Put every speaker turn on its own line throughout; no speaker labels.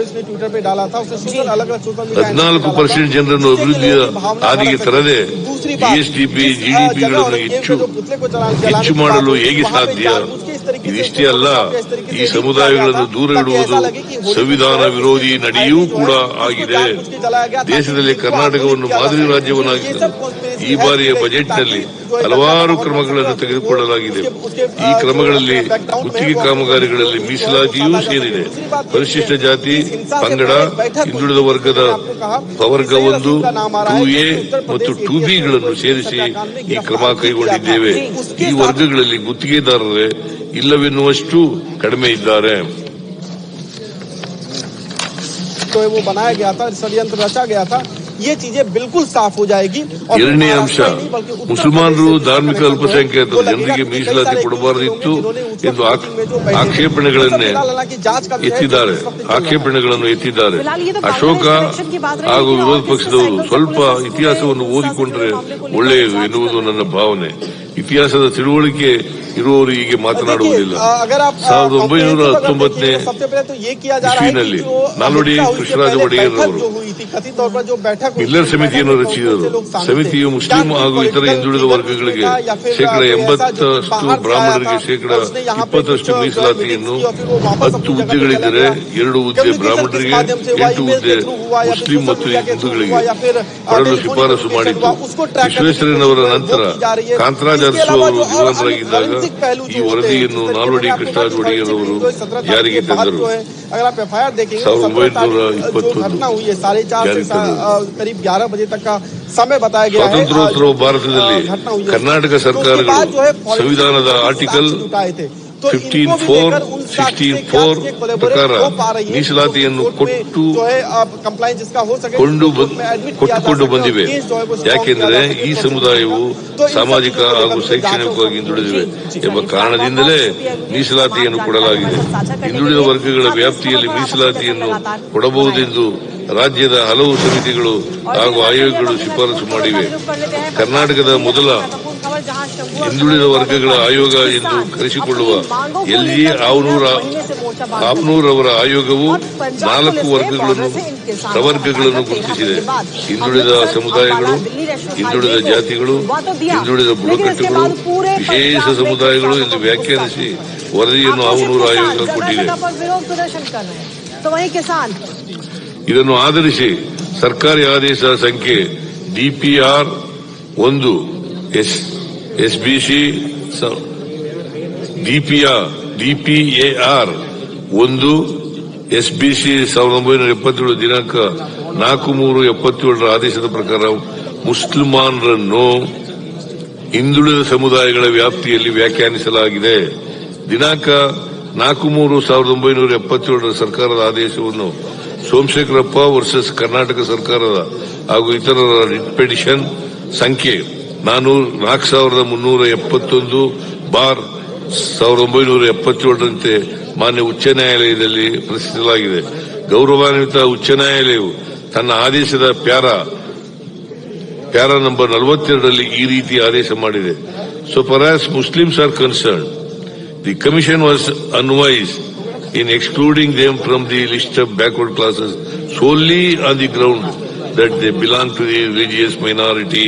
इसने ट्विटर पे डाला था उसने सोशल अलग अलग सोशल मीडिया
ಹದಿನಾಲ್ಕು ಪರ್ಸೆಂಟ್ ಜನರನ್ನು ಅಭಿವೃದ್ಧಿಯ ಹಾದಿಗೆ ತರದೆ ಜಿಎಸ್ಡಿಪಿ ಜಿಡಿಪಿಗಳನ್ನು ಹೆಚ್ಚು ಹೆಚ್ಚು ಮಾಡಲು ಹೇಗೆ ಸಾಧ್ಯ ಇದಿಷ್ಟೇ ಅಲ್ಲ ಈ ಸಮುದಾಯಗಳನ್ನು ದೂರ ಇಡುವುದು ಸಂವಿಧಾನ ವಿರೋಧಿ ನಡೆಯೂ ಕೂಡ ಆಗಿದೆ ದೇಶದಲ್ಲಿ ಕರ್ನಾಟಕವನ್ನು ಮಾದರಿ ರಾಜ್ಯವನ್ನಾಗಿಸಲು ಈ ಬಾರಿಯ ಬಜೆಟ್ನಲ್ಲಿ ಹಲವಾರು ಕ್ರಮಗಳನ್ನು ತೆಗೆದುಕೊಳ್ಳಲಾಗಿದೆ ಈ ಕ್ರಮಗಳಲ್ಲಿ ಗುತ್ತಿಗೆ ಕಾಮಗಾರಿಗಳಲ್ಲಿ ಮೀಸಲಾತಿಯೂ ಸೇರಿದೆ ಪರಿಶಿಷ್ಟ ಜಾತಿ ಪಂಗಡ ಹಿಂದುಳಿದ ವರ್ಗದ ವರ್ಗ ಒಂದು ಟೂ ಎ ಮತ್ತು ಟೂ ಬಿಗಳನ್ನು ಸೇರಿಸಿ ಈ ಕ್ರಮ ಕೈಗೊಂಡಿದ್ದೇವೆ ಈ ವರ್ಗಗಳಲ್ಲಿ ಗುತ್ತಿಗೆದಾರರೇ ಇಲ್ಲವೆನ್ನುವಷ್ಟು ಕಡಿಮೆ ಇದ್ದಾರೆ
तो वो बनाया गया था षडयंत्र रचा गया था ये चीजें बिल्कुल साफ हो जाएगी और
ಎರಡನೇ ಅಂಶ
महाराष्ट्र ही नहीं, बल्कि उत्तर
ಮುಸಲ್ಮಾನರು
प्रदेश से
ಧಾರ್ಮಿಕ
जो
ಅಲ್ಪಸಂಖ್ಯಾತರು
लगेगा
ಜನರಿಗೆ
कि कई
ಮೀಸಲಾತಿ
सारे
ಕೊಡಬಾರದಿತ್ತು
जिन्होंने उस
ಎಂದು
वक्त
ಆಕ್-
में जो बैठे थे,
ಆಕ್ಷೇಪಣೆಗಳನ್ನೇ
सबसे फिलहाल हालांकि जांच का विषय
ಎತ್ತಿದ್ದಾರೆ
इस वक्त चल रहा है।
ಆಕ್ಷೇಪಣೆಗಳನ್ನು ಎತ್ತಿದ್ದಾರೆ
फिलहाल ये तो
ಅಶೋಕ
कांग्रेस इलेक्शन की बात रही,
ಹಾಗೂ
लेकिन
ವಿರೋಧ
और
ಪಕ್ಷದವರು
किसी
ಸ್ವಲ್ಪ
साइड पर
ಇತಿಹಾಸವನ್ನು
पुलिस
ಓದಿಕೊಂಡ್ರೆ
मामले को लेकर
ಒಳ್ಳೆಯದು
जांच
ಎನ್ನುವುದು
कर
ನನ್ನ ಭಾವನೆ ಇತಿಹಾಸದ ತಿಳುವಳಿಕೆ ಇರುವವರು ಹೀಗೆ ಮಾತನಾಡುವುದಿಲ್ಲ. ಸಾವಿರದ ಒಂಬೈನೂರ ಹತ್ತೊಂಬತ್ತನೇ ಇಸ್ವಿನಲ್ಲಿ ನಾಲ್ವಡಿ ಕೃಷ್ಣರಾಜ ಒಡೆಯರ್ ಅವರು ಮಿಲ್ಲರ್ ಸಮಿತಿಯನ್ನು ರಚಿಸಿದರು. ಸಮಿತಿಯು ಮುಸ್ಲಿಂ ಹಾಗೂ ಇತರ ಹಿಂದುಳಿದ ವರ್ಗಗಳಿಗೆ ಶೇಕಡ ಎಂಬತ್ತಷ್ಟು ಬ್ರಾಹ್ಮಣರಿಗೆ ಶೇಕಡ
ಇಪ್ಪತ್ತರಷ್ಟು
ಮೀಸಲಾತಿಯನ್ನು ಹತ್ತು ಹುದ್ದೆಗಳಿದ್ದರೆ ಎರಡು ಹುದ್ದೆ ಬ್ರಾಹ್ಮಣರಿಗೆ ಎಂಟು ಹುದ್ದೆ ಮುಸ್ಲಿಂ ಮತ್ತು ಹಿಂದೂಗಳಿಗೆ. ಕೊಡಲು ಶಿಫಾರಸು ಮಾಡಿತ್ತು. ವಿಶ್ವೇಶ್ವರಯ್ಯನವರ ನಂತರ ಕಾಂತರಾಜ್
ಆದರ್ಸು ವಿವರರಾಗಿದ್ದಾಗ
ಈ ವರದಿಯನ್ನು ನಾಲ್ವಡಿ ಕೃಷ್ಣರಾಜ ಒಡೆಯರ್ ಅವರು ಜಾರಿಗೆ ತಂದರು.
ಸ್ವಾತಂತ್ರ್ಯೋತ್ಸವ
ಭಾರತದಲ್ಲಿ ಕರ್ನಾಟಕ ಸರ್ಕಾರಗಳು ಸಂವಿಧಾನದ
article
fifteen
four sixteen four
ಪ್ರಕಾರ ಮೀಸಲಾತಿಯನ್ನು ಕೊಟ್ಟು ಕೊಂಡು ಕೊಟ್ಟುಕೊಂಡು ಬಂದಿವೆ. ಯಾಕೆಂದರೆ ಈ ಸಮುದಾಯವು ಸಾಮಾಜಿಕ ಹಾಗೂ ಶೈಕ್ಷಣಿಕವಾಗಿ ಹಿಂದುಳಿದಿವೆ ಎಂಬ ಕಾರಣದಿಂದಲೇ ಮೀಸಲಾತಿಯನ್ನು ಕೊಡಲಾಗಿದೆ. ಹಿಂದುಳಿದ ವರ್ಗಗಳ ವ್ಯಾಪ್ತಿಯಲ್ಲಿ ಮೀಸಲಾತಿಯನ್ನು ಕೊಡಬಹುದೆಂದು ರಾಜ್ಯದ ಹಲವು ಸಮಿತಿಗಳು ಹಾಗೂ ಆಯೋಗಗಳು ಶಿಫಾರಸು ಮಾಡಿವೆ. ಕರ್ನಾಟಕದ ಮೊದಲ ಹಿಂದುಳಿದ ವರ್ಗಗಳ ಆಯೋಗ ಎಂದು ಕರೆಸಿಕೊಳ್ಳುವ ಎಲ್ಜಿ ಆವನೂರ ಅವರ ಆಯೋಗವು ನಾಲ್ಕು ವರ್ಗಗಳನ್ನು, ಪ್ರವರ್ಗಗಳನ್ನು ಗುರುತಿಸಿದೆ. ಹಿಂದುಳಿದ ಸಮುದಾಯಗಳು, ಹಿಂದುಳಿದ ಜಾತಿಗಳು, ಹಿಂದುಳಿದ ಬುಡಕಟ್ಟುಗಳು, ವಿಶೇಷ ಸಮುದಾಯಗಳು ಎಂದು ವ್ಯಾಖ್ಯಾನಿಸಿ ವರದಿಯನ್ನು ಆವನೂರು ಆಯೋಗ ಕೊಟ್ಟಿದೆ. ಇದನ್ನು ಆಧರಿಸಿ ಸರ್ಕಾರಿ ಆದೇಶ ಸಂಖ್ಯೆ ಡಿಪಿಆರ್ ಒಂದು ಎಸ್ ಎಸ್ಬಿಸಿ ಡಿಪಿಆರ್ ಡಿಪಿಎಆರ್ ಒಂದು ಎಸ್ ಬಿ ಸಿ ಸಾವಿರದ ಒಂಬೈನೂರ ಎಪ್ಪತ್ತೇಳು ದಿನಾಂಕ ನಾಲ್ಕು ಮೂರು ಎಪ್ಪತ್ತೇಳರ ಆದೇಶದ ಪ್ರಕಾರ ಮುಸ್ಲಿಮಾನರನ್ನು ಹಿಂದುಳಿದ ಸಮುದಾಯಗಳ ವ್ಯಾಪ್ತಿಯಲ್ಲಿ ವ್ಯಾಖ್ಯಾನಿಸಲಾಗಿದೆ. ದಿನಾಂಕ ನಾಲ್ಕು ಮೂರು ಸಾವಿರದ ಒಂಬೈನೂರ ಎಪ್ಪತ್ತೇಳರ ಸರ್ಕಾರದ ಆದೇಶವನ್ನು ಸೋಮಶೇಖರಪ್ಪ ವರ್ಸಸ್ ಕರ್ನಾಟಕ ಸರ್ಕಾರದ ಹಾಗೂ ಇತರರ ರಿಟ್ ಪಿಟಿಷನ್ ಸಂಖ್ಯೆ ನಾನೂರ ನಾಲ್ಕು ಸಾವಿರದ ಮುನ್ನೂರ ಎಪ್ಪತ್ತೊಂದು ಬಾರ್ ಸಾವಿರದ ಒಂಬೈನೂರ ಎಪ್ಪತ್ತೇಳರಂತೆ ಮಾನ್ಯ ಉಚ್ಚ ನ್ಯಾಯಾಲಯದಲ್ಲಿ ಪ್ರಶ್ನಿಸಲಾಗಿದೆ ಗೌರವಾನ್ವಿತ ಉಚ್ಚ ನ್ಯಾಯಾಲಯವು ತನ್ನ ಆದೇಶದ ಪ್ಯಾರಾ ಪ್ಯಾರಾ ನಂಬರ್ ನಲವತ್ತೆರಡರಲ್ಲಿ ಈ ರೀತಿ ಆದೇಶ ಮಾಡಿದೆ so far as Muslims are concerned the commission was unwise in excluding them from the list of backward classes solely on the ground that they belong to the religious minority.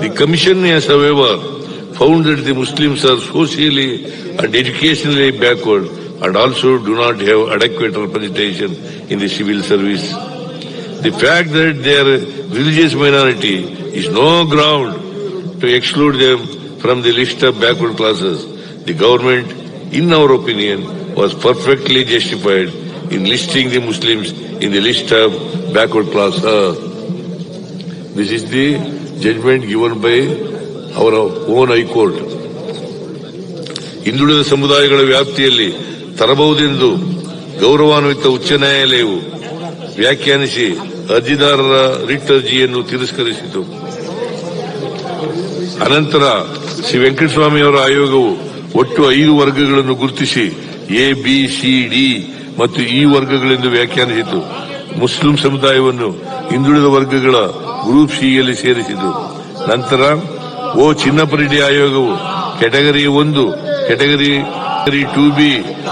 The Commission has, however, found that the Muslims are socially and educationally backward and also do not have adequate representation in the civil service. The fact that they are a religious minority is no ground to exclude them from the list of backward classes. The government, in our opinion, was perfectly justified in listing the Muslims in the list of backward class. Uh, this is the judgment given by ಅವರ own high court. ಹಿಂದುಳಿದ ಸಮುದಾಯಗಳ ವ್ಯಾಪ್ತಿಯಲ್ಲಿ ತರಬಹುದೆಂದು ಗೌರವಾನ್ವಿತ ಉಚ್ಚ ನ್ಯಾಯಾಲಯವು ವ್ಯಾಖ್ಯಾನಿಸಿ ಅರ್ಜಿದಾರರ writ ಅರ್ಜಿಯನ್ನು ತಿರಸ್ಕರಿಸಿತು ಅನಂತರ ಶ್ರೀ ವೆಂಕಟಸ್ವಾಮಿಯವರ ಆಯೋಗವು ಒಟ್ಟು ಐದು ವರ್ಗಗಳನ್ನು ಗುರುತಿಸಿ ಎ ಬಿ ಸಿ ಡಿ ಮತ್ತು ಈ ವರ್ಗಗಳೆಂದು ವ್ಯಾಖ್ಯಾನಿಸಿತು ಮುಸ್ಲಿಂ ಸಮುದಾಯವನ್ನು ಹಿಂದುಳಿದ ವರ್ಗಗಳ ಗ್ರೂಪ್ ಸಿಯಲ್ಲಿ ಸೇರಿಸಿತು ನಂತರ, ಓ ಚಿನ್ನಪರೆಡ್ಡಿ ಆಯೋಗವು ಕೆಟಗರಿ ಒಂದು category two B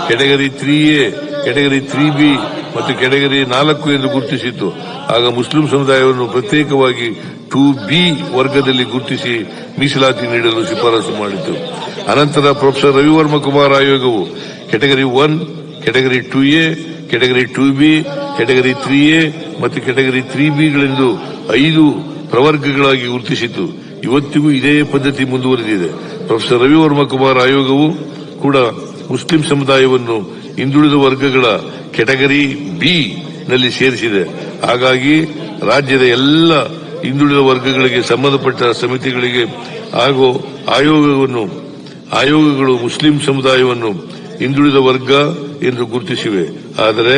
category three A category three B ಮತ್ತು ಕೆಟಗರಿ ನಾಲ್ಕು ಎಂದು ಗುರುತಿಸಿತ್ತು. ಆಗ ಮುಸ್ಲಿಂ ಸಮುದಾಯವನ್ನು ಪ್ರತ್ಯೇಕವಾಗಿ ಟು ಬಿ ವರ್ಗದಲ್ಲಿ ಗುರುತಿಸಿ ಮೀಸಲಾತಿ ನೀಡಲು ಶಿಫಾರಸು ಮಾಡಿತು. ಅನಂತರ ಪ್ರೊಫೆಸರ್ ರವಿವರ್ಮ ಕುಮಾರ್ ಆಯೋಗವು category one category two A category two B category three A ಮತ್ತು ಕೆಟಗರಿ ತ್ರೀ ಬಿಗಳೆಂದು ಐದು ಪ್ರವರ್ಗಗಳಾಗಿ ಗುರುತಿಸಿತು ಇವತ್ತಿಗೂ ಇದೇ ಪದ್ಧತಿ ಮುಂದುವರೆದಿದೆ. ಪ್ರೊಫೆಸರ್ ರವಿವರ್ಮ ಕುಮಾರ್ ಆಯೋಗವು ಕೂಡ ಮುಸ್ಲಿಂ ಸಮುದಾಯವನ್ನು ಹಿಂದುಳಿದ ವರ್ಗಗಳ ಕೆಟಗರಿ ಬಿ ನಲ್ಲಿ ಸೇರಿಸಿದೆ. ಹಾಗಾಗಿ ರಾಜ್ಯದ ಎಲ್ಲ ಹಿಂದುಳಿದ ವರ್ಗಗಳಿಗೆ ಸಂಬಂಧಪಟ್ಟ ಸಮಿತಿಗಳಿಗೆ ಹಾಗೂ ಆಯೋಗವನ್ನು, ಆಯೋಗಗಳು ಮುಸ್ಲಿಂ ಸಮುದಾಯವನ್ನು ಹಿಂದುಳಿದ ವರ್ಗ ಎಂದು ಗುರುತಿಸಿವೆ. ಆದರೆ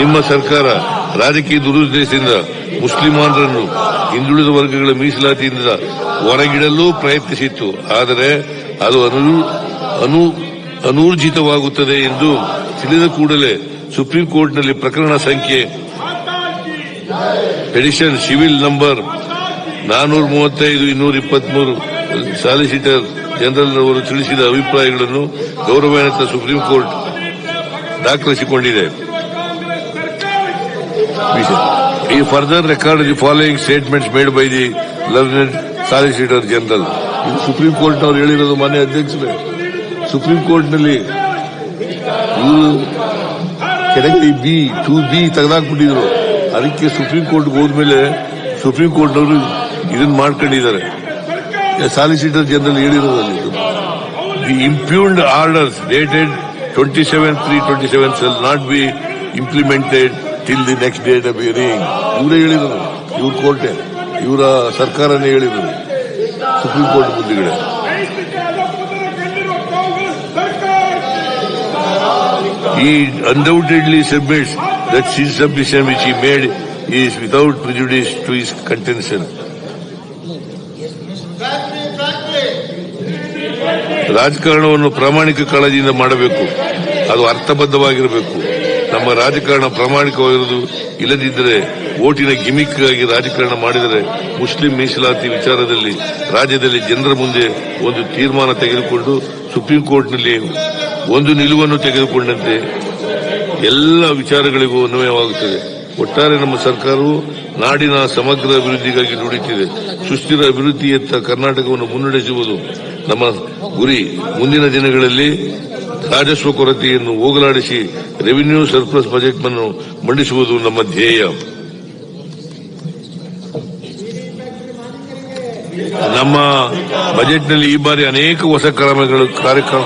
ನಿಮ್ಮ ಸರ್ಕಾರ ರಾಜಕೀಯ ದುರುದ್ದೇಶದಿಂದ ಮುಸ್ಲಿಮಾನರನ್ನು ಹಿಂದುಳಿದ ವರ್ಗಗಳ ಮೀಸಲಾತಿಯಿಂದ ಹೊರಗಿಡಲು ಪ್ರಯತ್ನಿಸಿತ್ತು. ಆದರೆ ಅದು ಅನು ಅನು ಅನೂರ್ಜಿತವಾಗುತ್ತದೆ ಎಂದು ತಿಳಿದ ಕೂಡಲೇ ಸುಪ್ರೀಂ ಕೋರ್ಟ್ನಲ್ಲಿ ಪ್ರಕರಣ ಸಂಖ್ಯೆ ಎಡಿಷನ್ ಸಿವಿಲ್ ನಂಬರ್ ನಾನೂರ ಮೂವತ್ತೈದು, ಇನ್ನೂರ ಇಪ್ಪತ್ಮೂರು, ಸಾಲಿಸಿಟರ್ ಜನರಲ್ ಅವರು ತಿಳಿಸಿದ ಅಭಿಪ್ರಾಯಗಳನ್ನು ಗೌರವಾನ್ವಿತ ಸುಪ್ರೀಂ ಕೋರ್ಟ್ ದಾಖಲಿಸಿಕೊಂಡಿದೆ. ಈ further record the following statement made by the lieutenant solicitor general ಇದು ಸುಪ್ರೀಂ ಕೋರ್ಟ್ನವ್ರು ಹೇಳಿರೋದು ಮಾನ್ಯ ಅಧ್ಯಕ್ಷರೇ. ಸುಪ್ರೀಂ ಕೋರ್ಟ್ನಲ್ಲಿ ಇವರು ಕೆಟಗರಿ ಬಿ ಟು ಬಿ ತೆಗೆದಾಕ್ಬಿಟ್ಟಿದ್ರು. ಅದಕ್ಕೆ ಸುಪ್ರೀಂ ಕೋರ್ಟ್ಗೆ ಹೋದ್ಮೇಲೆ ಸುಪ್ರೀಂ ಕೋರ್ಟ್ನವರು ಇದನ್ನ ಮಾಡ್ಕೊಂಡಿದ್ದಾರೆ. Solicitor general ಹೇಳಿರೋದಲ್ಲಿ the impugned orders dated twenty seven three twenty seven shall not be implemented till the next date of hearing ಇವರೇ ಹೇಳಿದರು. ಇವ್ರ ಕೋರ್ಟೆ. ಇವರ ಸರ್ಕಾರನೇ ಹೇಳಿದರು. ಸುಪ್ರೀಂ ಕೋರ್ಟ್ ಮುಂದಿಗಡೆ He undoubtedly submits that his submission which he made is without prejudice to his contention. ರಾಜಕಾರಣವನ್ನು ಪ್ರಾಮಾಣಿಕ ಕಾಳಜಿಯಿಂದ ಮಾಡಬೇಕು. ಅದು ಅರ್ಥಬದ್ಧವಾಗಿರಬೇಕು. ನಮ್ಮ ರಾಜಕಾರಣ ಪ್ರಾಮಾಣಿಕವಾಗಿರುವುದು ಇಲ್ಲದಿದ್ದರೆ ಓಟಿನ ಗಿಮಿಕ್ ಆಗಿ ರಾಜಕಾರಣ ಮಾಡಿದರೆ ಮುಸ್ಲಿಂ ಮೀಸಲಾತಿ ವಿಚಾರದಲ್ಲಿ ರಾಜ್ಯದಲ್ಲಿ ಜನರ ಮುಂದೆ ಒಂದು ತೀರ್ಮಾನ ತೆಗೆದುಕೊಂಡು ಸುಪ್ರೀಂ ಕೋರ್ಟ್ನಲ್ಲಿ ಒಂದು ನಿಲುವನ್ನು ತೆಗೆದುಕೊಂಡಂತೆ ಎಲ್ಲ ವಿಚಾರಗಳಿಗೂ ಅನ್ವಯವಾಗುತ್ತದೆ. ಒಟ್ಟಾರೆ ನಮ್ಮ ಸರ್ಕಾರವು ನಾಡಿನ ಸಮಗ್ರ ಅಭಿವೃದ್ಧಿಗಾಗಿ ನುಡಿತಿದೆ ಸುಸ್ಥಿರ ಅಭಿವೃದ್ಧಿಯತ್ತ ಕರ್ನಾಟಕವನ್ನು ಮುನ್ನಡೆಸುವುದು ನಮ್ಮ ಗುರಿ. ಮುಂದಿನ ದಿನಗಳಲ್ಲಿ ರಾಜಸ್ವ ಕೊರತೆಯನ್ನು ಹೋಗಲಾಡಿಸಿ ರೆವಿನ್ಯೂ ಸರ್ಪ್ಲಸ್ ಬಜೆಟ್ ಅನ್ನು ಮಂಡಿಸುವುದು ನಮ್ಮ ಧ್ಯೇಯ. ನಮ್ಮ ಬಜೆಟ್ನಲ್ಲಿ ಈ ಬಾರಿ ಅನೇಕ ಹೊಸ ಕ್ರಮಗಳು ಕಾರ್ಯಕ್ರಮ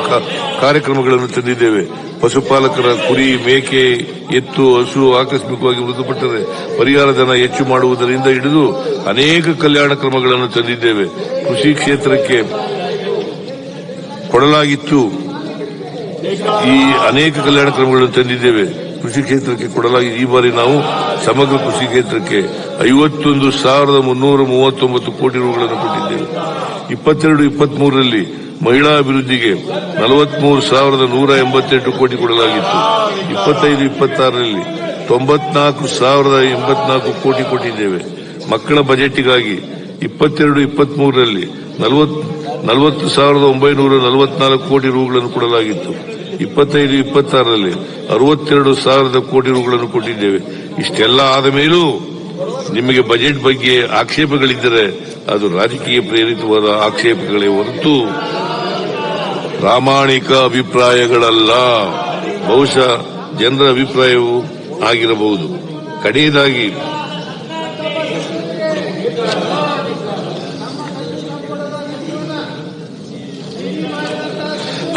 ಕಾರ್ಯಕ್ರಮಗಳನ್ನು ತಂದಿದ್ದೇವೆ. ಪಶುಪಾಲಕರ ಕುರಿ ಮೇಕೆ, ಎತ್ತು, ಹಸು ಆಕಸ್ಮಿಕವಾಗಿ ಮೃತಪಟ್ಟರೆ ಪರಿಹಾರ ಧನ ಹೆಚ್ಚು ಮಾಡುವುದರಿಂದ ಹಿಡಿದು ಅನೇಕ ಕಲ್ಯಾಣ ಕ್ರಮಗಳನ್ನು ತಂದಿದ್ದೇವೆ. ಕೃಷಿ ಕ್ಷೇತ್ರಕ್ಕೆ ಕೊಡಲಾಗಿತ್ತು. ಈ ಅನೇಕ ಕಲ್ಯಾಣ ಕ್ರಮಗಳನ್ನು ತಂದಿದ್ದೇವೆ. ಕೃಷಿ ಕ್ಷೇತ್ರಕ್ಕೆ ಕೊಡಲಾಗಿ ಈ ಬಾರಿ ನಾವು ಸಮಗ್ರ ಕೃಷಿ ಕ್ಷೇತ್ರಕ್ಕೆ ಐವತ್ತೊಂದು ಸಾವಿರದ ಮುನ್ನೂರ ಮೂವತ್ತೊಂಬತ್ತು ಕೋಟಿ ರೂಗಳನ್ನು ಕೊಟ್ಟಿದ್ದೇವೆ. ಇಪ್ಪತ್ತೆರಡು, ಇಪ್ಪತ್ಮೂರರಲ್ಲಿ ಮಹಿಳಾ ಅಭಿವೃದ್ಧಿಗೆ ನಲವತ್ಮೂರು ಸಾವಿರದ ನೂರ ಎಂಬತ್ತೆಂಟು ಕೋಟಿ ಕೊಡಲಾಗಿತ್ತು. ಇಪ್ಪತ್ತೈದು, ಇಪ್ಪತ್ತಾರರಲ್ಲಿ ತೊಂಬತ್ನಾಲ್ಕು ಸಾವಿರದ ಎಂಬತ್ನಾಲ್ಕು ಕೋಟಿ ಕೊಟ್ಟಿದ್ದೇವೆ. ಮಕ್ಕಳ ಬಜೆಟ್ಗಾಗಿ ಇಪ್ಪತ್ತೆರಡು, ಇಪ್ಪತ್ಮೂರರಲ್ಲಿ ನಲವತ್ತು ಸಾವಿರದ ಒಂಬೈನೂರ ನಲವತ್ನಾಲ್ಕು ಕೋಟಿ ರೂಗಳನ್ನು ಕೊಡಲಾಗಿತ್ತು. ಇಪ್ಪತ್ತೈದು, ಇಪ್ಪತ್ತಾರರಲ್ಲಿ ಅರವತ್ತೆರಡು ಸಾವಿರದ ಕೋಟಿ ರೂಗಳನ್ನು ಕೊಟ್ಟಿದ್ದೇವೆ. ಇಷ್ಟೆಲ್ಲ ಆದ ಮೇಲೂ ನಿಮಗೆ ಬಜೆಟ್ ಬಗ್ಗೆ ಆಕ್ಷೇಪಗಳಿದ್ದರೆ ಅದು ರಾಜಕೀಯ ಪ್ರೇರಿತವಾದ ಆಕ್ಷೇಪಗಳೇ ಹೊರತು ಪ್ರಾಮಾಣಿಕ ಅಭಿಪ್ರಾಯಗಳಲ್ಲ. ಬಹುಶಃ ಜನರ ಅಭಿಪ್ರಾಯವೂ ಆಗಿರಬಹುದು. ಕಡೆಯದಾಗಿ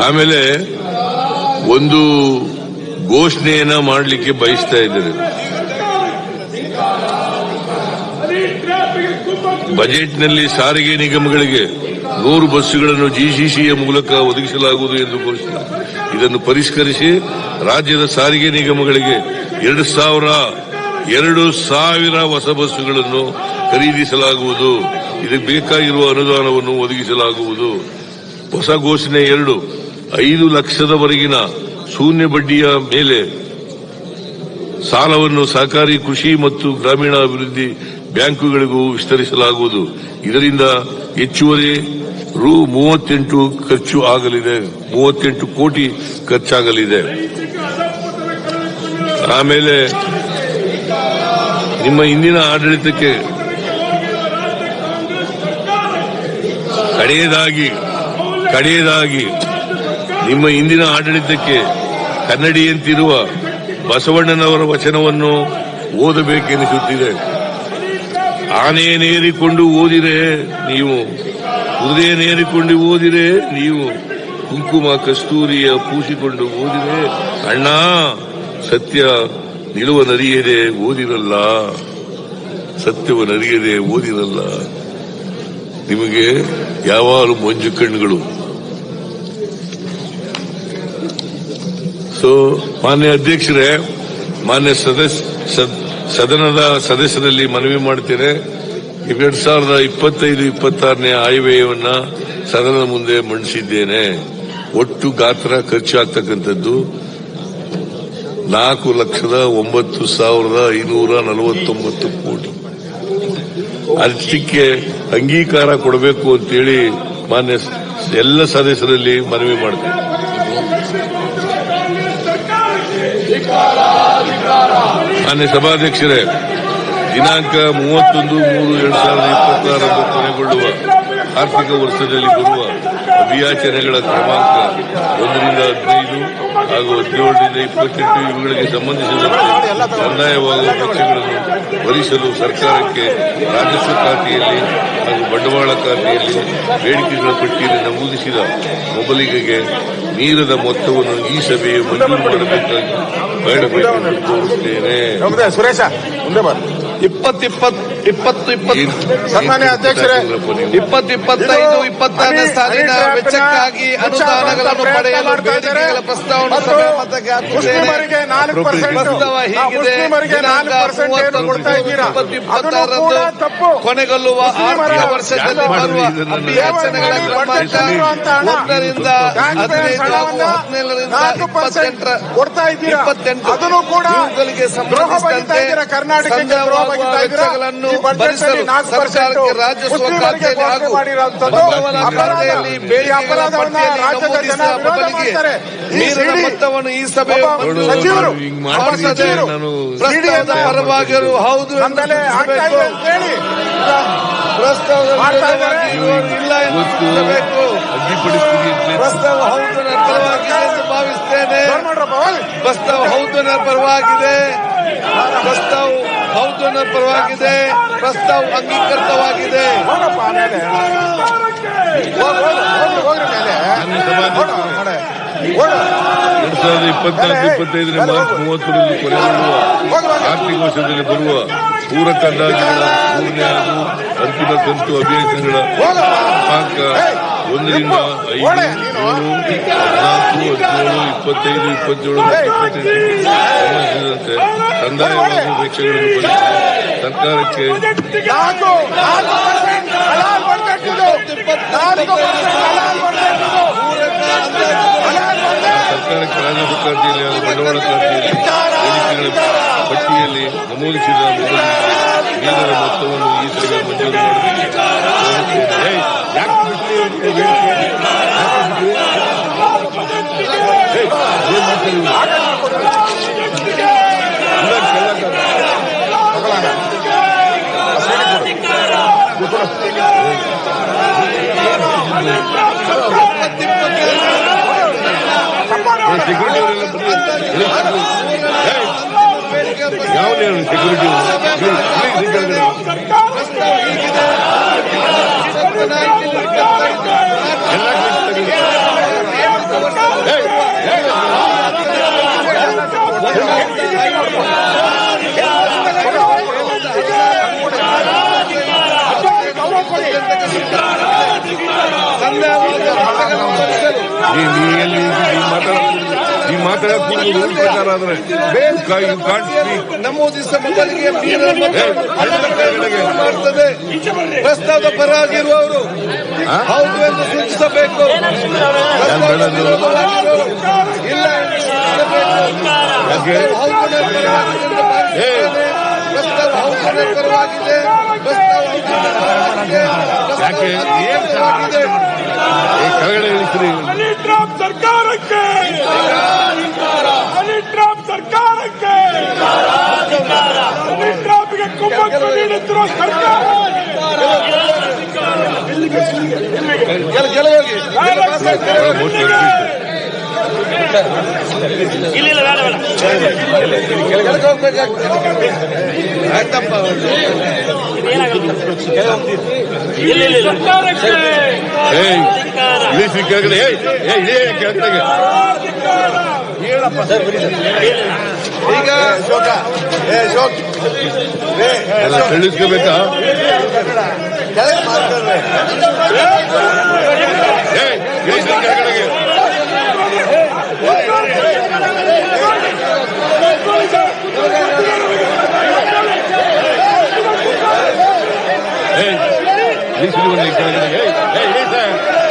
ಆಮೇಲೆ ಒಂದು ಘೋಷಣೆಯನ್ನ ಮಾಡಲಿಕ್ಕೆ ಬಯಸ್ತಾ ಇದ್ದಾರೆ. ಬಜೆಟ್ನಲ್ಲಿ ಸಾರಿಗೆ ನಿಗಮಗಳಿಗೆ ನೂರು ಬಸ್ಸುಗಳನ್ನು ಜಿಸಿಸಿಯ ಮೂಲಕ ಒದಗಿಸಲಾಗುವುದು ಎಂದು ಘೋಷಿಸಿದರು. ಇದನ್ನು ಪರಿಷ್ಕರಿಸಿ ರಾಜ್ಯದ ಸಾರಿಗೆ ನಿಗಮಗಳಿಗೆ ಎರಡು ಸಾವಿರ ಎರಡು ಸಾವಿರ ಹೊಸ ಬಸ್ಸುಗಳನ್ನು ಖರೀದಿಸಲಾಗುವುದು. ಇದಕ್ಕೆ ಬೇಕಾಗಿರುವ ಅನುದಾನವನ್ನು ಒದಗಿಸಲಾಗುವುದು. ಹೊಸ ಘೋಷಣೆ ಎರಡು. ಐದು ಲಕ್ಷದವರೆಗಿನ ಶೂನ್ಯ ಬಡ್ಡಿಯ ಮೇಲೆ ಸಾಲವನ್ನು ಸಹಕಾರಿ ಕೃಷಿ ಮತ್ತು ಗ್ರಾಮೀಣಾಭಿವೃದ್ಧಿ ಬ್ಯಾಂಕುಗಳಿಗೂ ವಿಸ್ತರಿಸಲಾಗುವುದು. ಇದರಿಂದ ಹೆಚ್ಚುವರಿ ರು ಮೂವತ್ತೆಂಟು ಖರ್ಚು ಆಗಲಿದೆ. ಮೂವತ್ತೆಂಟು ಕೋಟಿ ಖರ್ಚಾಗಲಿದೆ. ಆಮೇಲೆ ನಿಮ್ಮ ಇಂದಿನ ಆಡಳಿತಕ್ಕೆ ಕಡೆಯದಾಗಿ ಕಡೆಯದಾಗಿ ನಿಮ್ಮ ಇಂದಿನ ಆಡಳಿತಕ್ಕೆ ಕನ್ನಡಿಯಂತಿರುವ ಬಸವಣ್ಣನವರ ವಚನವನ್ನು ಓದಬೇಕೆನಿಸುತ್ತಿದೆ. ಆನೆಯನ್ನೇರಿಕೊಂಡು ಓದಿರೆ ನೀವು ಕುದುರೆಯನ್ನೇರಿಕೊಂಡು ಓದಿರೆ ನೀವು, ಕುಂಕುಮ ಕಸ್ತೂರಿಯ ಪೂಸಿಕೊಂಡು ಓದಿರೆ, ಅಣ್ಣ, ಸತ್ಯ ನಿಲುವ ನರಿಯದೆ ಓದಿರಲ್ಲ, ಸತ್ಯವ ನರಿಯದೆ ಓದಿರಲ್ಲ. ನಿಮಗೆ ಯಾವಾಗಲೂ ಮಂಜು ಕಣ್ಣುಗಳು ಸೊ ಮಾನ್ಯ ಅಧ್ಯಕ್ಷರೇ, ಮಾನ್ಯ ಸದಸ್ಯ ಸದ್- ಸದನದ ಸದಸ್ಯರಲ್ಲಿ ಮನವಿ ಮಾಡ್ತೇನೆ. ಎರಡ್ ಸಾವಿರದ ಇಪ್ಪತ್ತೈದು, ಇಪ್ಪತ್ತಾರನೇ ಆಯವ್ಯಯವನ್ನ ಸದನದ ಮುಂದೆ ಮಂಡಿಸಿದ್ದೇನೆ. ಒಟ್ಟು ಗಾತ್ರ ಖರ್ಚಾಗ್ತಕ್ಕಂಥದ್ದು ನಾಲ್ಕು ಲಕ್ಷದ ಒಂಬತ್ತು ಸಾವಿರದ ಐನೂರ ನಲವತ್ತೊಂಬತ್ತು ಕೋಟಿ. ಅದಕ್ಕೆ ಅಂಗೀಕಾರ ಕೊಡಬೇಕು ಅಂತೇಳಿ ಮಾನ್ಯ ಎಲ್ಲ ಸದಸ್ಯರಲ್ಲಿ ಮನವಿ ಮಾಡ್ತೇನೆ. ಮಾನ್ಯ ಸಭಾಧ್ಯಕ್ಷರೇ ದಿನಾಂಕ ಮೂವತ್ತೊಂದು ಮೂರು ಎರಡು ಸಾವಿರದ ಇಪ್ಪತ್ತಾರರಂದು ಕೊನೆಗೊಳ್ಳುವ ಆರ್ಥಿಕ ವರ್ಷದಲ್ಲಿ ಬರುವ ಅಭಿಯಾಚನೆಗಳ ಕ್ರಮಾಂಕ ಒಂದರಿಂದ ಹದಿನೈದು ಹಾಗೂ ಹದಿನೇಳರಿಂದ ಇಪ್ಪತ್ತೆಂಟು ಇವುಗಳಿಗೆ ಸಂಬಂಧಿಸಿದಂತೆ ಕಂದಾಯವಾಗುವ ವೆಚ್ಚಗಳನ್ನು ಭರಿಸಲು ಸರ್ಕಾರಕ್ಕೆ ರಾಜಸ್ವ ಖಾತೆಯಲ್ಲಿ ಹಾಗೂ ಬಂಡವಾಳ ಖಾತೆಯಲ್ಲಿ ಬೇಡಿಕೆಗಳ ಪಟ್ಟಿಯಲ್ಲಿ ನಮೂದಿಸಿದ ಮೊಬಲಿಗೆಗೆ ನೀರದ ಮೊತ್ತವನ್ನು ಈ ಸಭೆಯು ಮಂಜೂರು ಮಾಡಬೇಕಾಗಿ ಬೇಡಬೇಕೆಂದು ಕೋರುತ್ತೇನೆ.
ಮುಂದೆ ಸುರೇಶ ಇಪ್ಪತ್ತಿಪ್ಪತ್ತು ಇಪ್ಪತ್ತು ಇಪ್ಪತ್ತು. ಇಪ್ಪತ್ತು ಇಪ್ಪತ್ತು ಸನ್ಮಾನ್ಯ ಅಧ್ಯಕ್ಷರೇ? ಇಪ್ಪತ್ತು ಇಪ್ಪತ್ತೈದು ಇಪ್ಪತ್ತಾರನೇ ಸಾಲಿನ ವೆಚ್ಚಕ್ಕಾಗಿ ಅನುದಾನಗಳನ್ನು ಪಡೆಯಲು ಬೇಡಿಕೆಗಳ ಹಾಕುತ್ತೇನೆ ಕೊನೆಗೊಳ್ಳುವ ಆರ್ಥಿಕ ವರ್ಷದಲ್ಲಿ ಬರುವ ಅಭಿಯಾಚನೆಗಳ ಕ್ರಮಾಂಕ ಒಂದರಿಂದ ಹದಿನೈದು ಹಾಗೂ ಹದಿನೇಳರಿಂದ ಇಪ್ಪತ್ತೆಂಟರ
ಕೊಡ್ತಾ ಇದ್ದೀರಾ?
ಇಪ್ಪತ್ತೆಂಟು.
ಅದನ್ನು ಕೂಡ
ಇವುಗಳಿಗೆ ಸಂಬಂಧಿಸಿದಂತೆ
ಇದ್ದೀರಾ?
ವೆಚ್ಚಗಳನ್ನು ಸರ್ಕಾರಕ್ಕೆ
ಸಿಡಿ
ಮೊತ್ತವನ್ನು ಈ ಸಭೆ ಪರವಾಗಿರು ಹೌದು ಪ್ರಸ್ತಾವದ ಇಲ್ಲ ಎಂದು ಪ್ರಸ್ತಾವ ಹೌದು ನನ್ನ ಪರವಾಗಿದೆ ಎಂದು ಭಾವಿಸ್ತೇನೆ. ಪ್ರಸ್ತಾವ ಹೌದು ನನ್ನ ಪರವಾಗಿದೆ. ಪ್ರಸ್ತಾವ ಹೌದು ನನ್ನ ಪರವಾಗಿದೆ. ಪ್ರಸ್ತಾವ ಅಂಗೀಕೃತವಾಗಿದೆ.
ಎರಡ್ ಸಾವಿರದ ಇಪ್ಪತ್ನಾಲ್ಕು ಇಪ್ಪತ್ತೈದರ ಮಾರ್ಚ್ ಮೂವತ್ತೊಂದರಲ್ಲಿ ಕೊನೆಗೊಳ್ಳುವ ಆರ್ಥಿಕ ವರ್ಷದಲ್ಲಿ ಬರುವ ಪೂರಕ ಅಂದಾಜುಗಳ ಮೂರನೇ ಹಾಗೂ ಅಂತಿಮ ಕಂತು ಒಂದರಿಂದ ಐದು ಏಳು ಹದಿನಾಲ್ಕು ಹದಿನೇಳು ಇಪ್ಪತ್ತೈದು ಇಪ್ಪತ್ತೇಳು ಸಂಬಂಧಿಸಿದಂತೆ ಕಂದಾಯ ಸರ್ಕಾರಕ್ಕೆ ಸರ್ಕಾರಕ್ಕೆ ರಾಜ್ಯ ಬಂಡವಾಳ ಖಾತೆಯಲ್ಲಿ ಪಟ್ಟಿಯಲ್ಲಿ ನಮೂದಿಸಿದ ಮೊದಲಿಗೆ ಮೊತ್ತವನ್ನು ಈ ಸಭೆ ಮಂಜೂರು ಮಾಡಬೇಕು ಸೆಕ್ಯೂರಿಟಿ ಯಾವ ಸೆಕ್ಯೂರಿಟಿ ನೀ ಎಲ್ಲಿ ನೀ ಮಾತಾಡಕ್ ನೀ ಮಾತಾಡಕ್ ಕೂತ್ಕೊಂಡು ರೂಲ್ ಪ್ರಕಾರ ಆದ್ರೆ ಯು ಕಾಂಟ್ ಸ್ಪೀಕ್
ನಮೂದಿಸಿದ ಮೊದಲಿಗೆ ನೀರಿನ ಮೊತ್ತವನ್ನು ಮಾಡ್ತದೆ ಪ್ರಸ್ತಾವದ ಹೌದು ಎಂದು ಸೂಚಿಸಬೇಕು. ಇಲ್ಲ. ಪ್ರಸ್ತಾವ ಹೌದು ಪರವಾಗಿದೆ.
ಯಾಕೆ?
ಹೌದು ನನ್ನ ಪರವಾಗಿದೆ.
ಏ, ಕೆಳಗಡೆ ಇಳಿಸ್ರಿ
ಟ್ರಂಪ್ ಸರ್ಕಾರಕ್ಕೆ! ಅನಿಲ್ ಟ್ರಾಪ್ ಸರ್ಕಾರಕ್ಕೆ!
ಅನಿಲ್ ಟ್ರಾಪ್ಗೆ ಕುಮ್ಮಕ್ಕು ನೀಡುತ್ತಿರುವ ಸರ್ಕಾರ! ಗೆಲುವಿಗೆ ಕೆಳಗಡೆಗೆ
ಈಗ ಶೋಕ ಏ ಶೋಕ್
ತಿಳಿಸ್ಕೋಬೇಕಾ
ಕೆಳಗೆ ಮಾತಾಡ್ರೆ He's doing it. Hey, hey, he's there. Hey, hey,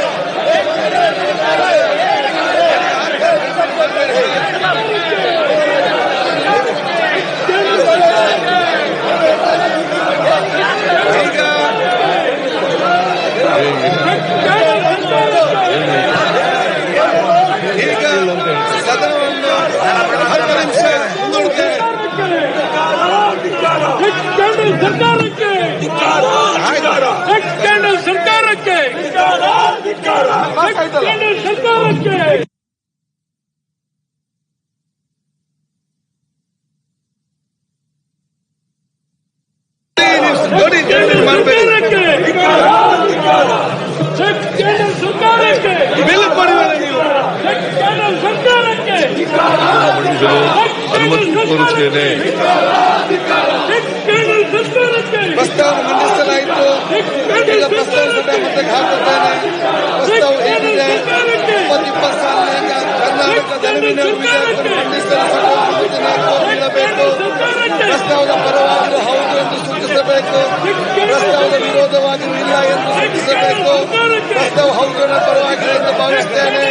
he's there. ವಿಧೇಯಕವನ್ನು ಮಂಡಿಸಲು ಸಭೆ ಅನುಮತಿ ನೀಡಬೇಕು ಪ್ರಸ್ತಾವದ ಪರವಾಗಿಯೂ ಹೌದು ಎಂದು ಸೂಚಿಸಬೇಕು ಪ್ರಸ್ತಾವದ ವಿರೋಧವಾಗಿಯೂ ಇಲ್ಲ ಎಂದು ಸೂಚಿಸಬೇಕು ಪ್ರಸ್ತಾವ ಹೌದನ ಪರವಾಗಿದೆ ಎಂದು ಭಾವಿಸುತ್ತೇನೆ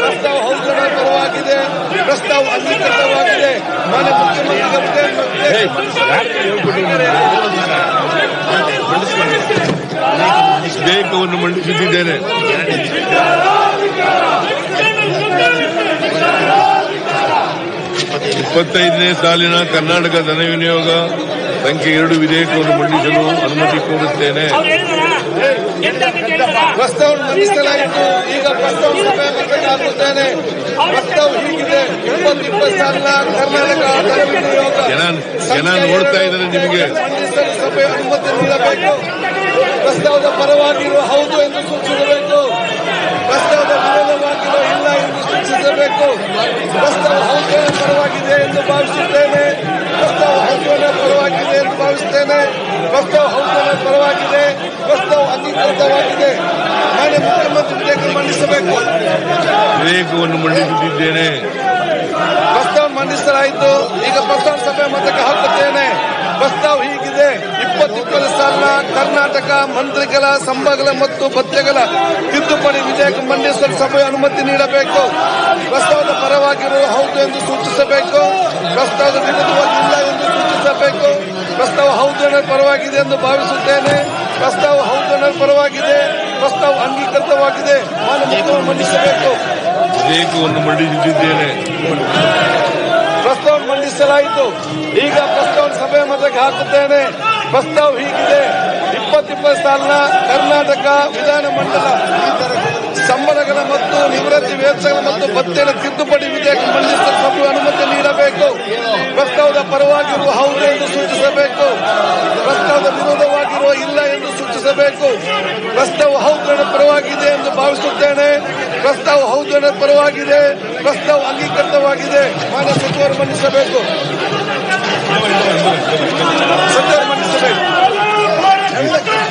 ಪ್ರಸ್ತಾವ ಹೌದನ ಪರವಾಗಿದೆ ಪ್ರಸ್ತಾವ ಅಂಗೀಕೃತವಾಗಿದೆ ಮಾನ್ಯ ಮುಖ್ಯಮಂತ್ರಿಗಳಿಗೆ
ವಿಧೇಯಕವನ್ನು ಮಂಡಿಸುತ್ತಿದ್ದೇನೆ ಇಪ್ಪತ್ತೈದನೇ ಸಾಲಿನ ಕರ್ನಾಟಕ ಧನ ವಿನಿಯೋಗ ಸಂಖ್ಯೆ ಎರಡು ವಿಧೇಯಕವನ್ನು ಮಂಡಿಸಲು ಅನುಮತಿ ಕೋರುತ್ತೇನೆ.
ಪ್ರಸ್ತಾವ ಮಂಡಿಸಲಾಯಿತು. ಈಗ
ಜನ ನೋಡ್ತಾ ಇದ್ದಾರೆ ನಿಮಗೆ.
ಸಭೆ ಅನುಮತಿ ನೀಡಬೇಕು. ಪ್ರಸ್ತಾವದ ಪರವಾಗಿರುವ ಹೌದು ಎಂದು ಪ್ರಸ್ತಾವದ ವಿರೋಧವಾಗಿರುವ ಇಲ್ಲ ಎಂದು ಸೂಚಿಸಬೇಕು ಪ್ರಸ್ತಾವ ಹೌದನ ಪರವಾಗಿದೆ ಎಂದು ಭಾವಿಸುತ್ತೇನೆ. ಪ್ರಸ್ತಾವ ಹೌದನ ಪರವಾಗಿದೆ ಎಂದು ಭಾವಿಸುತ್ತೇನೆ. ಪ್ರಸ್ತಾವ ಹೌದನ ಪರವಾಗಿದೆ. ಪ್ರಸ್ತಾವ ಅಂಗೀಕೃತವಾಗಿದೆ ನಾನೇ ಮುಖ್ಯಮಂತ್ರಿ ಮಂಡಿಸಬೇಕು
ವಿಧೇಯಕವನ್ನು ಮಂಡಿಸುತ್ತಿದ್ದೇನೆ
ಪ್ರಸ್ತಾವ ಮಂಡಿಸಲಾಯಿತು ಈಗ ಪ್ರಸ್ತಾವ ಸಭೆ ಮತಕ್ಕೆ ಹಾಕುತ್ತೇನೆ. ಪ್ರಸ್ತಾವ ಹೀಗಿದೆ. ಇಪ್ಪತ್ತಿಪ್ಪತ್ತು ಸಾಲಿನ ಕರ್ನಾಟಕ ಮಂತ್ರಿಗಳ ಸಂಬಳ ಮತ್ತು ಭತ್ಯೆಗಳ ತಿದ್ದುಪಡಿ ವಿಧೇಯಕ ಮಂಡಿಸಲು ಸಭೆ ಅನುಮತಿ ನೀಡಬೇಕು. ಪ್ರಸ್ತಾವದ ಪರವಾಗಿರುವ ಹೌದು ಎಂದು ಸೂಚಿಸಬೇಕು. ಪ್ರಸ್ತಾವದ ವಿರುದ್ಧವಾಗಿಲ್ಲ ಎಂದು ಸೂಚಿಸಬೇಕು. ಪ್ರಸ್ತಾವ ಹೌದು ಪರವಾಗಿದೆ ಎಂದು ಭಾವಿಸುತ್ತೇನೆ. ಪ್ರಸ್ತಾವ ಹೌದು ಪರವಾಗಿದೆ. ಪ್ರಸ್ತಾವ ಅಂಗೀಕೃತವಾಗಿದೆ. ಮುಖ್ಯಮಂತ್ರಿ ಮಂಡಿಸಬೇಕು. ಪ್ರಸ್ತಾವ ಮಂಡಿಸಲಾಯಿತು. ಈಗ ಪ್ರಸ್ತಾವ ಸಭೆ ಮತಕ್ಕೆ ಹಾಕುತ್ತೇನೆ. ಪ್ರಸ್ತಾವ ಹೀಗಿದೆ. ಇಪ್ಪತ್ತಿಪ್ಪತ್ತು ಸಾಲಿನ ಕರ್ನಾಟಕ ವಿಧಾನಮಂಡಲ ಸಂಬಳಗಳ ಮತ್ತು ನಿವೃತ್ತಿ ವೇತನಗಳ ಮತ್ತು ಭತ್ಯೆಗಳ ತಿದ್ದುಪಡಿ ವಿಧೇಯಕ ಮಂಡಿಸಲು ಅನುಮತಿ ನೀಡಬೇಕು. ಪ್ರಸ್ತಾವದ ಪರವಾಗಿರುವ ಹೌದು ಎಂದು ಸೂಚಿಸಬೇಕು. ಪ್ರಸ್ತಾವದ ವಿರೋಧವಾಗಿರುವ ಇಲ್ಲ ಎಂದು ಸೂಚಿಸಬೇಕು. ಪ್ರಸ್ತಾವ ಹೌದು ಪರವಾಗಿದೆ ಎಂದು ಭಾವಿಸುತ್ತೇನೆ. ಪ್ರಸ್ತಾವ ಹೌದು ಪರವಾಗಿದೆ. ಪ್ರಸ್ತಾವ ಅಂಗೀಕೃತವಾಗಿದೆ. ಮಾನ್ಯ ಸಚಿವರು ಮಂಡಿಸಬೇಕು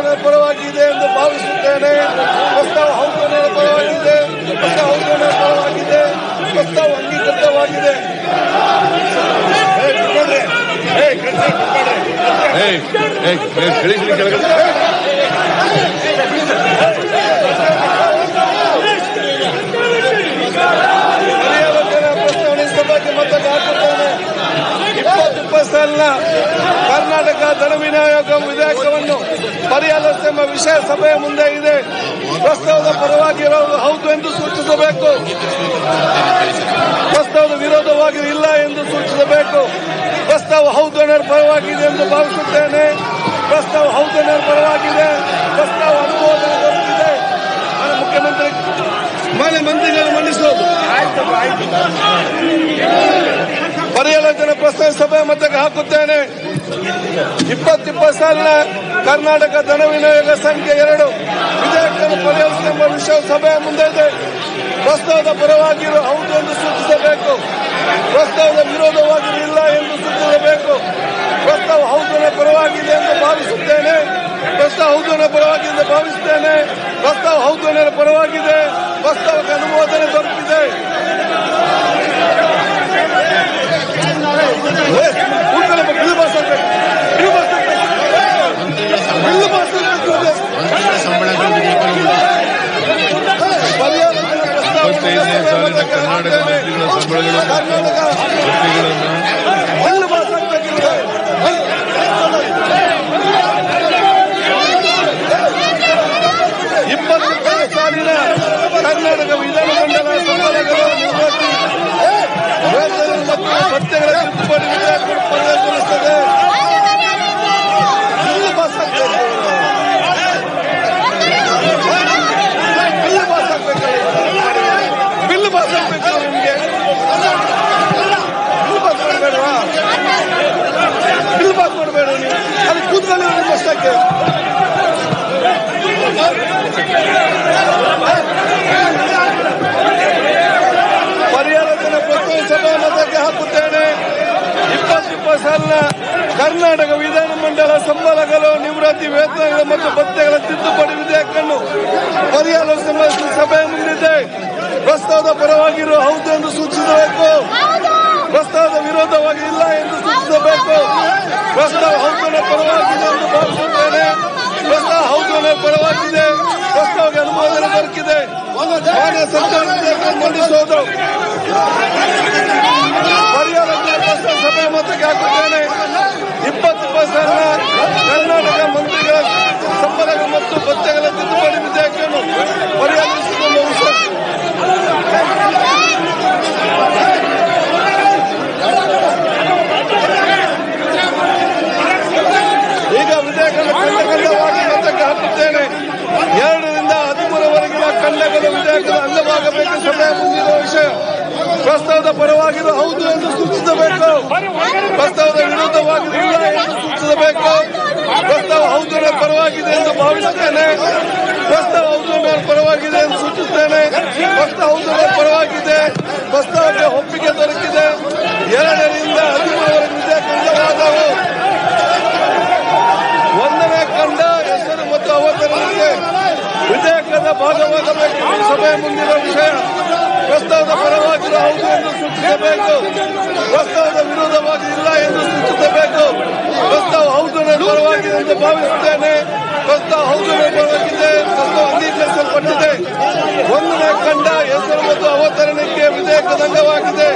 ಸರ್ಕಾರದ ಪರವಾಗಿದೆ ಎಂದು ಭಾವಿಸುತ್ತೇನೆ. ಪ್ರಸ್ತಾವ ಹೌದನ ಪರವಾಗಿದೆ. ಪ್ರಸ್ತಾವ ಹೌದನ ಪರವಾಗಿದೆ. ಪ್ರಸ್ತಾವ ಅಂಗೀಕೃತವಾಗಿದೆ.
ಇಪ್ಪತ್ತು
ಇಪ್ಪತ್ತಲ್ಲ ಕರ್ನಾಟಕ ಧನ ವಿನಾಯಕ ವಿಧೇಯಕವನ್ನು ಪರಿಹರಿಸುವ ವಿಷಯ ಸಭೆಯ ಮುಂದೆ ಇದೆ. ಪ್ರಸ್ತಾವದ ಪರವಾಗಿ ಹೌದು ಎಂದು ಸೂಚಿಸಬೇಕು. ಪ್ರಸ್ತಾವದ ವಿರೋಧವಾಗಿ ಇಲ್ಲ ಎಂದು ಸೂಚಿಸಬೇಕು. ಪ್ರಸ್ತಾವ ಹೌದು ಪರವಾಗಿದೆ ಎಂದು ಭಾವಿಸುತ್ತೇನೆ. ಪ್ರಸ್ತಾವ ಹೌದು ಪರವಾಗಿದೆ. ಪ್ರಸ್ತಾವ ಅನುಮೋದನೆ ಮುಖ್ಯಮಂತ್ರಿ ಮಾನ್ಯ ಮಂತ್ರಿಗಳು ಮಂಡಿಸುವುದು. ಪರಿಹಾರ ಪ್ರಸ್ತಾವ ಸಭೆ ಮತಕ್ಕೆ ಹಾಕುತ್ತೇನೆ. ಇಪ್ಪತ್ತಿಪ್ಪತ್ತು ಸಾಲಿನ ಕರ್ನಾಟಕ ಧನ ವಿನಿಯೋಗ ಸಂಖ್ಯೆ ಎರಡು. ವಿಧೇಯಕವನ್ನು ಪರಿಹರಿಸುವ ವಿಷಯ ಸಭೆಯ ಮುಂದೆ ಇದೆ ಪ್ರಸ್ತಾವದ ಪರವಾಗಿರುವ ಹೌದು ಎಂದು ಸೂಚಿಸಬೇಕು. ಪ್ರಸ್ತಾವದ ವಿರೋಧವಾಗಿ ಇಲ್ಲ ಎಂದು ಸೂಚಿಸಬೇಕು. ಪ್ರಸ್ತಾವ ಹೌದನ ಪರವಾಗಿದೆ ಎಂದು ಭಾವಿಸುತ್ತೇನೆ. ಪ್ರಸ್ತಾವ ಹೌದನ ಪರವಾಗಿದೆ ಎಂದು ಭಾವಿಸುತ್ತೇನೆ. ಪ್ರಸ್ತಾವ ಹೌದನ ಪರವಾಗಿದೆ. ಪ್ರಸ್ತಾವಕ್ಕೆ ಅನುಮೋದನೆ ದೊರೆತಿದೆ.
ಇಪ್ಪತ್ತೈದನೇ ಕರ್ನಾಟಕ ಮಂತ್ರಿಗಳ ಸಂಬಳಗಳು
ಕರ್ನಾಟಕ
ಭತ್ಯೆಗಳನ್ನು
ಬಿಲ್ ಪಾಸ್ ಆಗ್ಬೇಕಿದೆ. ಇಪ್ಪತ್ತೊಂದನೇ ಸಾಲಿನ ಕರ್ನಾಟಕ ವಿಧಾನಮಂಡಲ ಸಂಬಳಗಳು ನಿವೃತ್ತಿ ವೇತನ ಮತ್ತು ಭತ್ಯೆಗಳ ತಿದ್ದುಪಡಿ ವಿಧೇಯಕ ಪರಿಗಣಿಸುತ್ತದೆ ಬಿಲ್ ಪಾಸ್ ಆಗ್ಬೇಕು. ಬಿಲ್ ಪಾಸ್ ಆಗ್ಬೇಕು. ಬಿಲ್ ಪಾಸ್ ಆಗ್ಬೇಕು ನಿಮಗೆ ಬಿಲ್ ಪಾಸ್ ಮಾಡಬೇಡವಾ ಬಿಲ್ ಪಾಸ್ ಮಾಡಬೇಡ ನೀವು ಅಲ್ಲಿ ಕೂತ್ಕೊಳ್ಳಿ ನಿಮ್ಮ ಅಷ್ಟಕ್ಕೆ ಪರಿಹಾರದ ಪ್ರಸ್ತಾವ ಸಭಾ ಮತಕ್ಕೆ ಹಾಕುತ್ತೇನೆ ಇಪ್ಪತ್ತಿಪ್ಪತ್ತು ಸಾಲಿನ ಕರ್ನಾಟಕ ವಿಧಾನಮಂಡಲ ಸಂಬಳಗಳು ನಿವೃತ್ತಿ ವೇತನಗಳು ಮತ್ತು ಭತ್ಯೆಗಳ ತಿದ್ದುಪಡಿ ವಿಧೇಯಕವನ್ನು ಪರಿಹಾರ ಸಭೆ ಮುಂದಿದೆ. ಪ್ರಸ್ತಾವದ ಪರವಾಗಿರುವ ಹೌದು ಎಂದು ಸೂಚಿಸಬೇಕು ಪ್ರಸ್ತಾವದ ವಿರೋಧವಾಗಿ ಇಲ್ಲ ಎಂದು ಸೂಚಿಸಬೇಕು. ಪ್ರಸ್ತಾವ ಹೌದನ ಪರವಾಗಿದೆ ಎಂದು ಭಾವಿಸುತ್ತೇನೆ. ಪ್ರಸ್ತಾವ ಹೌದನ ಪರವಾಗಿದೆ. ಪ್ರಸ್ತಾವಕ್ಕೆ ಅನುಮೋದನೆ ದೊರಕಿದೆ. ಸರ್ಕಾರ ಸರ್ಕಾರ ವಿಧೇಯಕ ಮಂಡಿಸೋದು ಪರಿಹಾರ ಪ್ರಸ್ತಾವ ಸಭೆ ಮತಕ್ಕೆ ಹಾಕುತ್ತೇನೆ ಇಪ್ಪತ್ತು ಪರ್ಸೆಂಟ್ ಕರ್ನಾಟಕ ಮಂತ್ರಿಗಳ ಸಂಬಳಗಳು ಮತ್ತು ಭತ್ತೆಗಳ ತಿದ್ದುಪಡಿ ವಿಧೇಯಕವನ್ನು ಪರಿಹರಿಸಿಕೊಂಡು ಈಗ ವಿಧೇಯಕವನ್ನು ಖಂಡ ಖಂಡವಾಗಿ ಮತಕ್ಕೆ ಹಾಕುತ್ತೇನೆ ಎರಡರಿಂದ ಹದಿಮೂರವರೆಗಿನ ಖಂಡಗಳು ವಿಧೇಯಕದ ಅಂಗವಾಗಬೇಕು ಸಭೆ ಮುಂದಿರುವ ವಿಷಯ. ಪ್ರಸ್ತಾವದ ಪರವಾಗಿರುವ ಹೌದು ಎಂದು ಸೂಚಿಸಬೇಕು. ಪ್ರಸ್ತಾವದ ವಿರುದ್ಧವಾಗಿ ಎಂದು ಸೂಚಿಸಬೇಕು. ಪ್ರಸ್ತಾವ ಹೌದು ಪರವಾಗಿದೆ ಎಂದು ಭಾವಿಸುತ್ತೇನೆ. ಪ್ರಸ್ತಾವ ಹೌದು ಪರವಾಗಿದೆ ಎಂದು ಸೂಚಿಸುತ್ತೇನೆ. ಪ್ರಸ್ತಾವ ಹೌದು ಪರವಾಗಿದೆ. ಪ್ರಸ್ತಾವಕ್ಕೆ ಒಪ್ಪಿಗೆ ದೊರಕಿದೆ. ಎರಡರಿಂದ ಹದಿಮೂರವರೆಗೆ ವಿಧೇಯಕ ಅಂಗವಾದವು ಒಂದನೇ ಕಂಡ ಹೆಸರು ಮತ್ತು ಅವತರಣಿಕೆ ವಿಧೇಯಕದ ಭಾಗವಾಗಬೇಕು. ಸಭೆಯ ಮುಂದಿನ ವಿಷಯ. ಪ್ರಸ್ತಾವದ ಪರವಾಗಿ ಹೌದು ಎಂದು ಸೂಚಿಸಬೇಕು ಪ್ರಸ್ತಾವದ ವಿರೋಧವಾಗಿ ಇಲ್ಲ ಎಂದು ಸೂಚಿಸಬೇಕು ಪ್ರಸ್ತಾವ ಹೌದು ಪರವಾಗಿದೆ ಎಂದು ಭಾವಿಸುತ್ತೇನೆ ಪ್ರಸ್ತಾವ ಹೌದು ಪರವಾಗಿದೆ ಪ್ರಸ್ತಾವ ಅಂಗೀಕರಿಸಲ್ಪಟ್ಟಿದೆ ಒಂದನೇ ಕಂಡ ಹೆಸರು ಮತ್ತು ಅವತರಣಕ್ಕೆ ವಿಧೇಯಕದ ಅಂಗವಾಗಿದೆ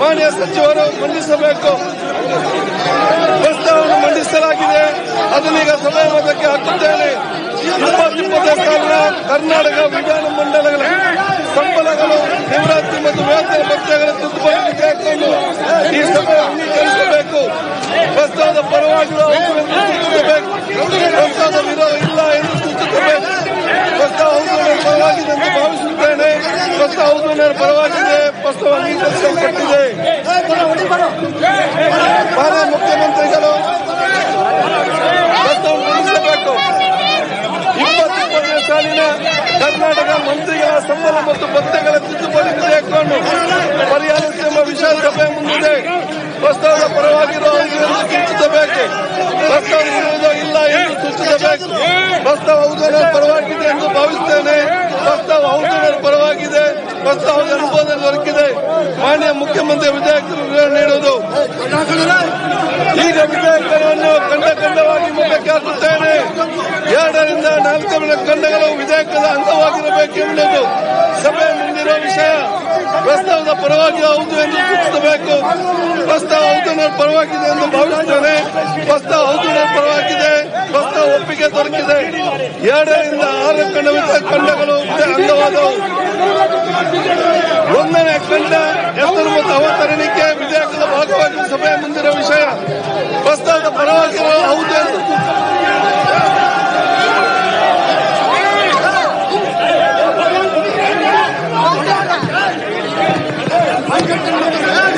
ಮಾನ್ಯ ಸಚಿವರು ಮಂಡಿಸಬೇಕು ಪ್ರಸ್ತಾವವನ್ನು ಮಂಡಿಸಲಾಗಿದೆ ಅದನ್ನೀಗ ಸಭೆ ಮತಕ್ಕೆ ಹಾಕುತ್ತೇನೆ ಇಪ್ಪತ್ತಿಪ್ಪತ್ತನೇ ಸಾಲಿನ ಕರ್ನಾಟಕ ವಿಧಾನ ಮಂಡಲಗಳ ಸಂಬಳಗಳು ಭತ್ಯೆಗಳ ತಿದ್ದುಪಡಿ ಈ ಸಭೆ ಅಂಗೀಕರಿಸಬೇಕು ಪ್ರಸ್ತಾವದ ಪರವಾಗಿ ಇಲ್ಲ ಎಂದು ಸೂಚಿಸಬೇಕು ಪ್ರಸ್ತಾವ ಹೌದು ಪರವಾಗಿದೆ ಎಂದು ಭಾವಿಸುತ್ತೇನೆ. ಪ್ರಸ್ತಾವ ಹೌದು ಪರವಾಗಿದೆ. ಪ್ರಸ್ತಾವ ಅಂಗೀಕರಿಸಲ್ಪಟ್ಟಿದೆ ಮಾನ್ಯ ಮುಖ್ಯಮಂತ್ರಿಗಳು ಪ್ರಸ್ತಾವ ಮಂಡಿಸಬೇಕು ಸಾಲಿನ ಕರ್ನಾಟಕ ಮಂತ್ರಿಗಳ ಸಂಬಳ ಮತ್ತು ಪತ್ರಗಳ ತಿದ್ದುಪಡಿ ವಿಧೇಯಕವನ್ನು ಪರಿಹರಿಸಿರುವ ವಿಶಾಲ ಸಭೆ ಮುಂದಿದೆ. ಪ್ರಸ್ತಾವದ ಪರವಾಗಿರುವ ಹೌದು ಎಂದು ಸೂಚಿಸಬೇಕು ಪ್ರಸ್ತಾವ ಇರುವುದೋ ಇಲ್ಲ ಎಂದು ಸೂಚಿಸಬೇಕು ಪ್ರಸ್ತಾವ ಹೌದು ನನ್ನ ಪರವಾಗಿದೆ ಎಂದು ಭಾವಿಸುತ್ತೇನೆ. ಪ್ರಸ್ತಾವ ಹೌದು ಪರವಾಗಿದೆ. ಪ್ರಸ್ತಾವದ ಅನುಮೋದನೆ ದೊರಕಿದೆ. ಮಾನ್ಯ ಮುಖ್ಯಮಂತ್ರಿ ವಿಧೇಯಕರು ವಿವರಣೆ ನೀಡುವುದು. ಈಗ ವಿಧೇಯಕವನ್ನು ಖಂಡ ಖಂಡವಾಗಿ ಮತಕ್ಕೆ ಹಾಕುತ್ತೇನೆ ಎರಡರಿಂದ ನಾಲ್ಕರ ಖಂಡಗಳು ವಿಧೇಯಕದ ಅಂಗವಾಗಿರಬೇಕೆಂಬುದು ಸಭೆ ಮುಂದಿರುವ ವಿಷಯ ವಿಷಯ ಪ್ರಸ್ತಾವದ ಪರವಾಗಿ ಹೌದು ಎಂದು ಸೂಚಿಸಬೇಕು ಪ್ರಸ್ತಾವ ಹೌದು ಪರವಾಗಿದೆ ಎಂದು ಭಾವಿಸುತ್ತೇನೆ. ಪ್ರಸ್ತಾವ ಹೌದು ನನ್ನ ಪರವಾಗಿದೆ. ಪ್ರಸ್ತಾವ ಒಪ್ಪಿಗೆ ದೊರಕಿದೆ. ಎರಡರಿಂದ ಆರು ಕಂಡವಿದ್ದ ಖಂಡಗಳು ಅಂಗವಾದವು. ಒಂದನೇ ಖಂಡ ಎತ್ತರ ಮತ್ತು ಅವತರಣಿಕೆ ವಿಧೇಯಕದ ಭಾಗವಾಗಿ ಸಭೆಯ ಮುಂದಿನ ವಿಷಯ. ಪ್ರಸ್ತಾವದ ಪರವಾಗಿ ಹೌದು ಎಂದು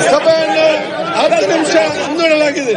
ಸಭೆಯನ್ನು ಹತ್ತು ನಿಮಿಷ ಮುಂದೂಡಲಾಗಿದೆ